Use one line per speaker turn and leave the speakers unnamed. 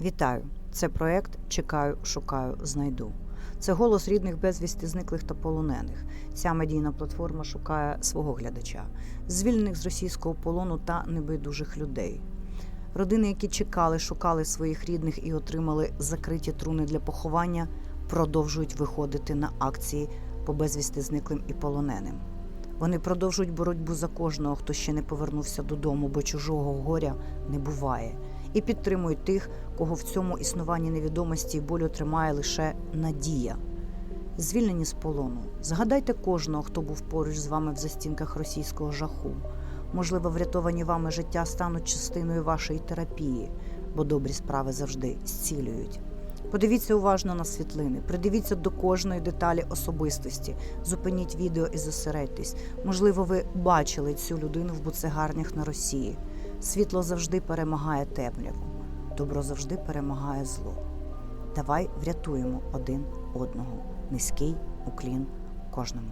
Вітаю! Це проект Чекаю, шукаю, знайду. Це голос рідних безвісти зниклих та полонених. Ця медійна платформа шукає свого глядача, звільнених з російського полону та небайдужих людей. Родини, які чекали, шукали своїх рідних і отримали закриті труни для поховання, продовжують виходити на акції по безвісти зниклим і полоненим. Вони продовжують боротьбу за кожного, хто ще не повернувся додому, бо чужого горя не буває, і підтримують тих, кого в цьому існуванні невідомості і болю тримає лише надія. Звільнені з полону. Згадайте кожного, хто був поруч з вами в застінках російського жаху. Можливо, врятовані вами життя стануть частиною вашої терапії, бо добрі справи завжди зцілюють. Подивіться уважно на світлини, придивіться до кожної деталі особистості, зупиніть відео і зосередьтесь. Можливо, ви бачили цю людину в буцегарнях на Росії. Світло завжди перемагає темряву, добро завжди перемагає зло. Давай врятуємо один одного. Низький уклін кожному.